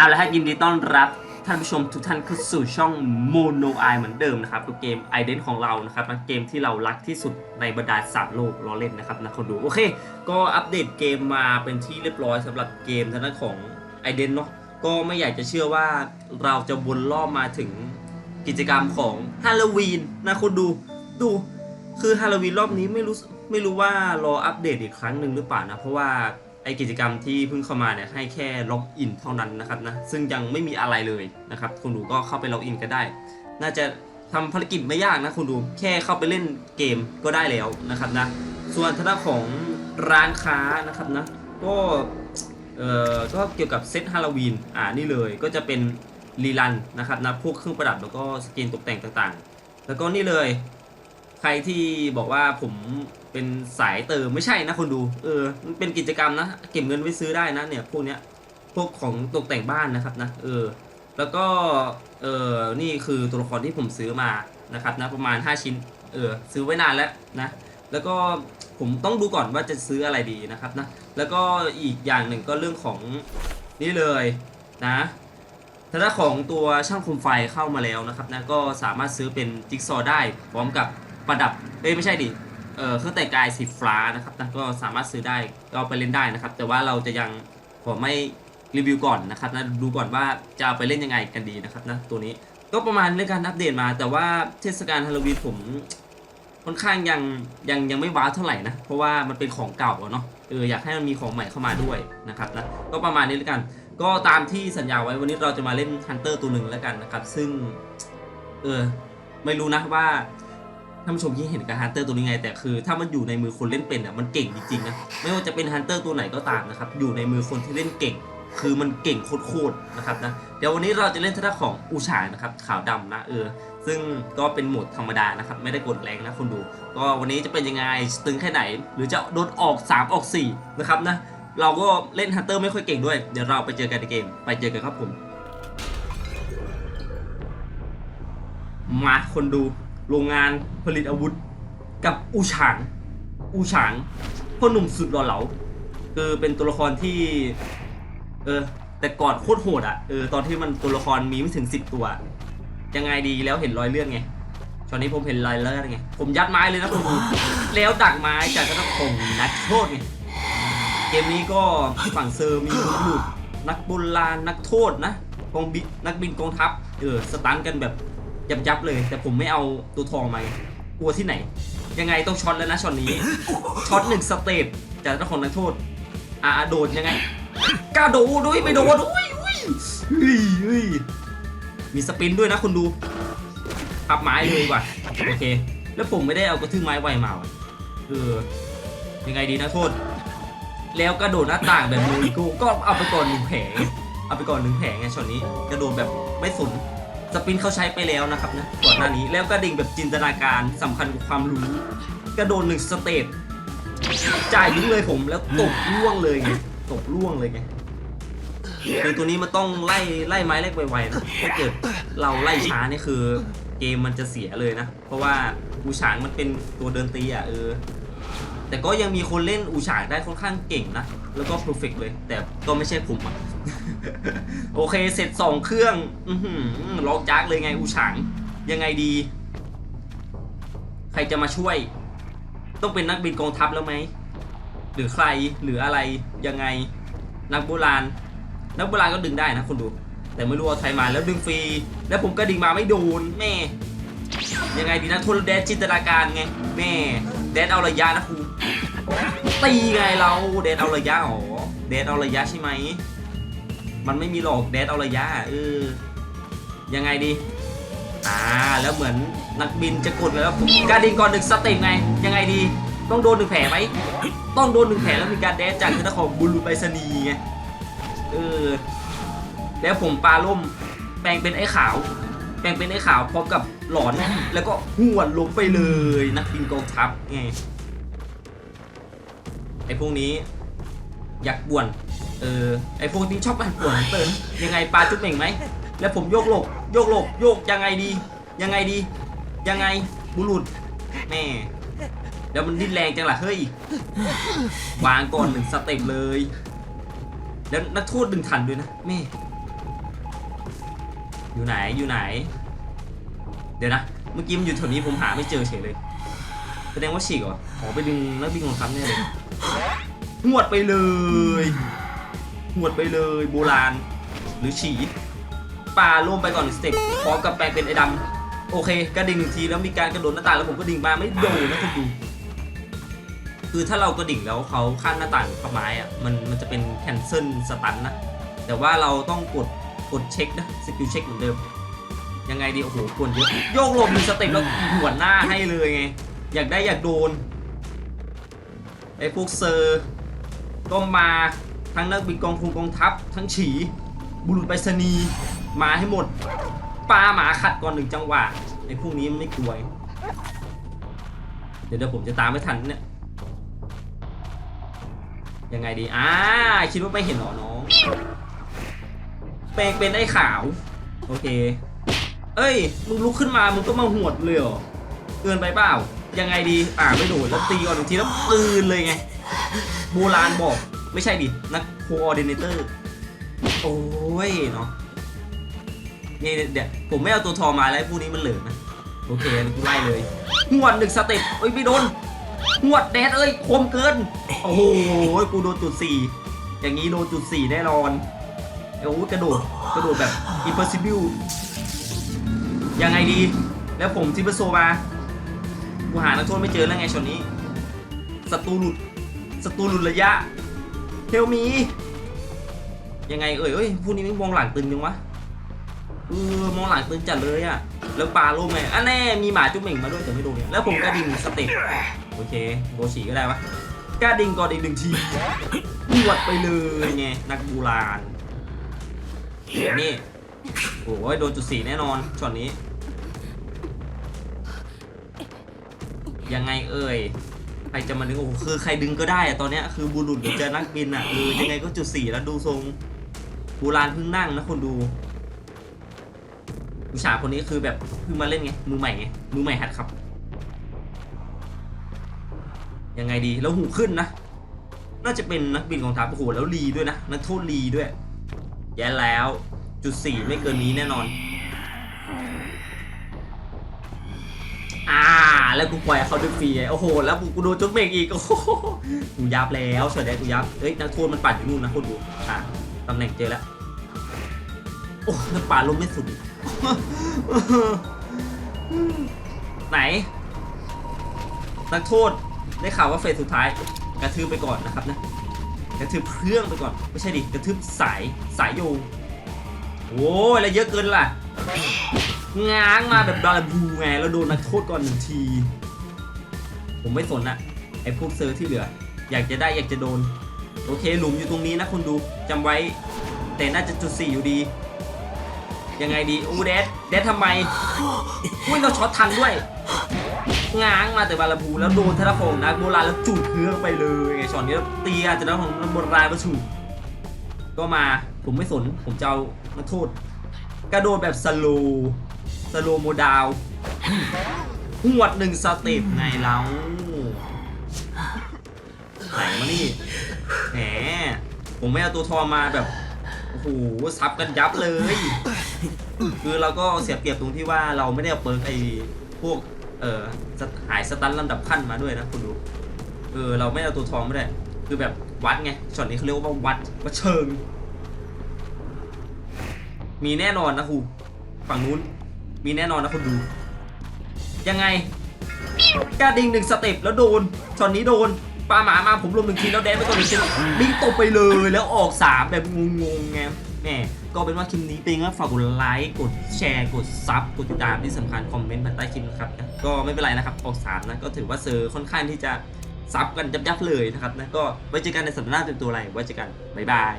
เอาละฮะยินดีต้อนรับท่านผู้ชมทุกท่านเข้าสู่ช่องโมโนไอเหมือนเดิมนะครับกับเกมไอเดนของเรานะครับนะเกมที่เรารักที่สุดในบรรดาสามโลกล้อเล่นนะครับนะคนดูโอเค ก็อัปเดตเกมมาเป็นที่เรียบร้อยสำหรับเกมทางด้านของไอเดนเนาะก็ไม่อยากจะเชื่อว่าเราจะวนรอบมาถึงกิจกรรมของฮาโลวีนนะคนดูดู คือฮาโลวีนรอบนี้ไม่รู้ไม่รู้ว่ารออัปเดตอีกครั้งหนึ่งหรือเปล่านะเพราะว่า กิจกรรมที่เพิ่งเข้ามาเนี่ยให้แค่ล็อกอินเท่านั้นนะครับนะซึ่งยังไม่มีอะไรเลยนะครับคุณดูก็เข้าไปล็อกอินก็ได้ น่าจะทำภารกิจไม่ยากนะคุณดูแค่เข้าไปเล่นเกมก็ได้แล้วนะครับนะส่วนทางด้านของร้านค้านะครับนะก็เอ่อก็เกี่ยวกับเซตฮาโลวีนอ่านี่เลยก็จะเป็นรีลันนะครับนะพวกเครื่องประดับแล้วก็สกินตกแต่งต่างๆ แล้วก็นี่เลย ใครที่บอกว่าผมเป็นสายเติมไม่ใช่นะคนดู เออมันเป็นกิจกรรมนะ เก็บเงินไว้ซื้อได้นะเนี่ยพวกเนี้ยพวกของตกแต่งบ้านนะครับนะ เออ แล้วก็เออนี่คือตัวละครที่ผมซื้อมานะครับนะประมาณ 5 ชิ้น เออซื้อไว้นานแล้วนะ แล้วก็ผมต้องดูก่อนว่าจะซื้ออะไรดีนะครับนะ แล้วก็อีกอย่างหนึ่งก็เรื่องของนี่เลยนะถ้าด้านของตัวช่างคมไฟเข้ามาแล้วนะครับนะก็สามารถซื้อเป็นจิ๊กซอว์ได้พร้อมกับ ประดับเอ้ยไม่ใช่ดิเออเครื่องแต่งกายสีฟ้านะครับนะก็สามารถซื้อได้เอาไปเล่นได้นะครับ แต่ว่าเราจะยังขอไม่รีวิวก่อนนะครับนะดูก่อนว่าจะเอาไปเล่นยังไงกันดีนะครับนะตัวนี้ก็ประมาณเรื่องการอัปเดตมา แต่ว่าเทศกาลฮาโลวีนผมค่อนข้างยังยังยังไม่ว้าวเท่าไหร่นะ เพราะว่ามันเป็นของเก่าเนาะเอออยากให้มันมีของใหม่เข้ามาด้วยนะครับนะก็ประมาณนี้แล้วกัน ก็ตามที่สัญญาไว้วันนี้เราจะมาเล่นฮันเตอร์ตัวหนึ่งแล้วกันนะครับ ซึ่งเออไม่รู้นะว่า ท่านผู้ชมคิดเห็นกับฮันเตอร์ตัวนี้ไง แต่คือถ้ามันอยู่ในมือคนเล่นเป็นอะมันเก่งจริงๆนะไม่ว่าจะเป็นฮันเตอร์ตัวไหนก็ตามนะครับอยู่ในมือคนที่เล่นเก่ง คือมันเก่งโคตรๆนะครับนะเดี๋ยววันนี้เราจะเล่นท่าของอูชานะครับขาวดำนะเออซึ่งก็เป็นโหมดธรรมดานะครับไม่ได้กดแรงนะคนดู ก็วันนี้จะเป็นยังไงตึงแค่ไหน หรือจะโดนออก 3 ออก 4 นะครับนะเราก็เล่นฮันเตอร์ไม่ค่อยเก่งด้วย เดี๋ยวเราไปเจอกันในเกม ไปเจอกันครับผม มาคนดู โรงงานผลิตอาวุธ กับอูฉางอูฉางพ่อหนุ่มสุดหล่อเหลาคือเป็นตัวละครที่ เออ แต่ก่อนโคตรโหดอะเออตอนที่มันตัวละครมีไม่ถึง10ตัว ยังไงดีแล้วเห็นรอยเลือดไงตอนนี้ผมเห็นรอยเลือดไงผมยัดไม้เลยนะคุณดูแล้วดักไม้จากกระคงนัดโทษไงเกมนี้ก็ฝั่งเซอร์มีบุรุษนักโบราณนักโทษนะกองบินนักบินกองทัพเออสตันกันแบบ ยับยับๆเลย แต่ผมไม่เอาตัวทองมากลัวที่ไหน ยังไงต้องช็อตแล้วนะช็อตนี้ช็อตหนึ่งสเตปจากเจ้าของนักโทษ อ่าโดดยังไงกล้าโดดด้วยไม่โดดอุ้ยอุ้ยเฮ้ยเฮ้ยมีสปินด้วยนะคุณดูพับไม้เลยว่ะโอเค แล้วผมไม่ได้เอากระทืบไม้ไวมาว่ะเออยังไงดีนะโทษ แล้วกระโดดหน้าต่างแบบโมริโก้ก็เอาไปก่อนหนึ่งแผงเอาไปก่อนหนึ่งแผงไงช็อตนี้กระโดดแบบไม่สน สปินเขาใช้ไปแล้วนะครับนะก่อนหน้านี้แล้วกระดิ่งแบบจินตนาการสำคัญกับความรู้กระโดดหนึ่งสเตปจ่ายยิงเลยผมแล้วตบล่วงเลยไงตบล่วงเลยไงคือตัวนี้มันต้องไล่ไล่ไม้เล็กไวๆนะถ้าเกิดเราไล่ช้านี่คือเกมมันจะเสียเลยนะ เพราะว่าอูฉางมันเป็นตัวเดินตีอะเออ แต่ก็ยังมีคนเล่นอูฉางได้ค่อนข้างเก่งนะ แล้วก็เพอร์เฟกเลย แต่ก็ไม่ใช่ผมอะ โอเคเสร็จสองเครื่อง อืล็อกจักเลยไงอูฉางยังไงดี ใครจะมาช่วย ต้องเป็นนักบินกองทัพแล้วไหม หรือใครหรืออะไรยังไง นักโบราณ นักโบราณก็ดึงได้นะคุณดู แต่ไม่รู้เอาใครมาแล้วดึงฟรี แล้วผมก็ดึงมาไม่โดนแม่ ยังไงดีนะโทรเดชจินตนาการไงแม่เดชเอาระยะนะครูตีไงเราเดชเอาระยะอ๋อเดชเอาระยะใช่ไหม มันไม่มีหรอกเดชเอาระยะเออยังไงดีอ่าแล้วเหมือนนักบินจะกดไปแล้วการดินก่อนหนึ่งสเต็ปไง ยังไงดีต้องโดนหนึ่งแผลไหมต้องโดนหนึ่งแผลแล้วมีการเดชจากคือของบุรุษไปรษณีย์ไงเออแล้วผมปลาล่มแปลงเป็นไอ้ขาว แปลงเป็นไอ้ขาวพร้อมกับหลอนแล้วก็หวนลงไปเลยนักบินกองทัพไงไอ้พวกนี้อยากป่วน เออไอพวกนี้ชอบมันป่วนเตินยังไงปลาจุ๊บเหม่งไหมแล้วผมโยกหลบโยกหลบโยกยังไงดี ยังไงดี ยังไงบุรุษแม่แล้วมันดิ้นแรงจังล่ะเฮ้ยวางก่อนหนึ่งสเต็ปเลย แล้วนักโทษดึงทันด้วยนะแม่อยู่ไหนอยู่ไหน เดี๋ยวนะเมื่อกี้มันอยู่แถวนี้ผมหาไม่เจอเฉยเลยแสดงว่าฉีกเหรออ๋อไปดึงแล้ววิ่งของคับเนี่ยเลยหวดไปเลย หวดไปเลยโบราณ หรือฉีปลาล่มไปก่อนหนึ่งสเต็ปพร้อมกับแปลงเป็นไอ้ดำโอเคกระดิ่งหนึ่งทีแล้วมีการกระโดดหน้าต่างแล้วผมก็ดิ่งมาไม่โดนนะคุณดูคือถ้าเรากระดิ่งแล้วเขาข้ามหน้าต่างกับไม้อะมันมันจะเป็นแคนเซิลสตันนะแต่ว่าเราต้องกดกดเช็คนะสกิลเช็คเหมือนเดิมยังไงดีโอ้โหกวนเยอะโยกลมหนึ่งสเต็ปแล้วหัวหน้าให้เลยไงอยากได้อยากโดนไอ้พวกเซอร์ก็มา ทั้งนักบินกองพลกองทัพ ทั้งฉี บุรุษไปรษณีย์มาให้หมดปลาหมาขัดก่อนหนึ่งจังหวะไอ้พวกนี้มันไม่กลัวเดี๋ยวเดี๋ยวผมจะตามไม่ทันเนี่ยยังไงดีอ่าคิดว่าไม่เห็นหรอน้องแปลงเป็นไอ้ขาว โอเค เอ้ย มึงลุกขึ้นมามึงก็มาหวดเลยเหรอเกินไปเปล่า ยังไงดี อ่าไม่โดดแล้วตีก่อนหนึ่งทีแล้วปืนเลยไง โบราณบอก ไม่ใช่ดิ นักโคออร์ดิเนเตอร์ โอ้ยเนาะนี่เดี๋ยวผมไม่เอาตัวทอมาแล้วพวกนี้มันเหลือนะ โอเคกูไล่เลยหวดหนึ่งสเต็ปเอ้ยไม่โดนหวดแดดเอ้ยคมเกิน โอ้โหกูโดนจุดสี่อย่างนี้โดนจุดสี่แน่นอนโอ้กระโดดกระโดดแบบ impossible ยังไงดี แล้วผมทิปเปอร์โซมากูหานักโทษไม่เจอแล้วไงชนนี้ศัตรูหลุดศัตรูหลุดระยะ เทลมี ยังไงเอ่ยเอ้ยพวกนี้ไม่มองหลังตึงยังวะเออมองหลังตึงจัดเลยอะแล้วปลาโล่งไงอะแน่มีหมาจุ๊บเหม่งมาด้วยแต่ไม่โดนเนี่ยแล้วผมกระดิ่งสเต็ปโอเคโบฉีก็ได้วะกระดิ่งก่อนอีกหนึ่งทีหวดไปเลยไงนักโบูราณนี่โอ้ยโดนจุดสี่แน่นอนช็อตนี้ ยังไงเอ่ย ใครจะมาดึงโอ้โหคือใครดึงก็ได้อะตอนเนี้ยคือบุรุษหรือเจอนักบินอะเออยังไงก็จุดสี่แล้วดูทรงโบราณเพิ่งนั่งนะคนดูผู้ชายคนนี้คือแบบเพิ่งมาเล่นไงมือใหม่ไงมือใหม่หัดขับ ยังไงดีแล้วหูขึ้นนะน่าจะเป็นนักบินของทัพโอ้โหแล้วรีด้วยนะนักโทษรีด้วยแย่แล้วจุดสี่ไม่เกินนี้แน่นอน อ่า แล้วกูปล่อยเขาดึงฟรีโอ้โหแล้วกูกูโดนจุดเบรกอีกโอ้โหกูยับแล้วเฉยได้กูยับเฮ้ยนักโทษมันปัดอยู่นู่นนะคนดูอ่าตำแหน่งเจอแล้วโอ้นักป่าลมไม่สุดไหน นักโทษได้ข่าวว่าเฟสสุดท้าย กระทืบไปก่อนนะครับนะกระทืบเครื่องไปก่อนไม่ใช่ดิกระทืบสายสายโยงโอ้ยแล้วเยอะเกินล่ะ ง้างมาแบบบาลาบูไงแล้วโดนนักโทษก่อนหนึ่งที ผมไม่สนอะไอ้พวกเซอร์ที่เหลือ อยากจะได้อยากจะโดน โอเคหลุมอยู่ตรงนี้นะคุณดูจำไว้ แต่น่าจะจุดสี่อยู่ดี ยังไงดีอูเดดเดดทำไมอุ้ยเราช็อตทันด้วยง้างมาแต่บาลาบูแล้วโดนทะโขงนักโบราณแล้วจุดเครื่องไปเลยไงช็อตนี้ตีอาจจะได้ของนักโบราณมาถูกก็มาผมไม่สนผมจะเอานักโทษ กระโดดแบบสโลว สโลโมดาวหวดหนึ่งสเต็ปไงเราไหนมานี่แหมผมไม่เอาตัวทอมาแบบโอ้โหซับกันยับเลย คือเราก็เสียเปรียบตรงที่ว่าเราไม่ได้เปิร์กไอ้พวก เออหายสตันลำดับขั้นมาด้วยนะคุณดู เออ เราไม่เอาตัวทองไม่ได้ คือแบบวัดไงช็อตนี้เขาเรียกว่าวัดวัดเชิง มีแน่นอนนะครูฝั่งนู้น มีแน่นอนนะคุณดู ยังไงกระดิ่งหนึ่งสเต็ปแล้วโดนช็อตนี้โดนปลาหมามาผมลมหนึ่งทีแล้วแดนไปก่อนหนึ่งทีบิงตบไปเลยแล้วออกสามแบบงงๆไงแหมก็เป็นว่าคลิปนี้เป็นว่าฝากกดไลค์กดแชร์กดซับกดติดตามที่สำคัญคอมเมนต์ภายใต้คลิปนะครับก็ไม่เป็นไรนะครับออกสามนะก็ถือว่าเซอร์ค่อนข้างที่จะซับกันยับๆเลยนะครับนะก็ไว้เจอกันในสัปดาห์หน้าเป็นตัวอะไรไว้เจอกันบ๊ายบาย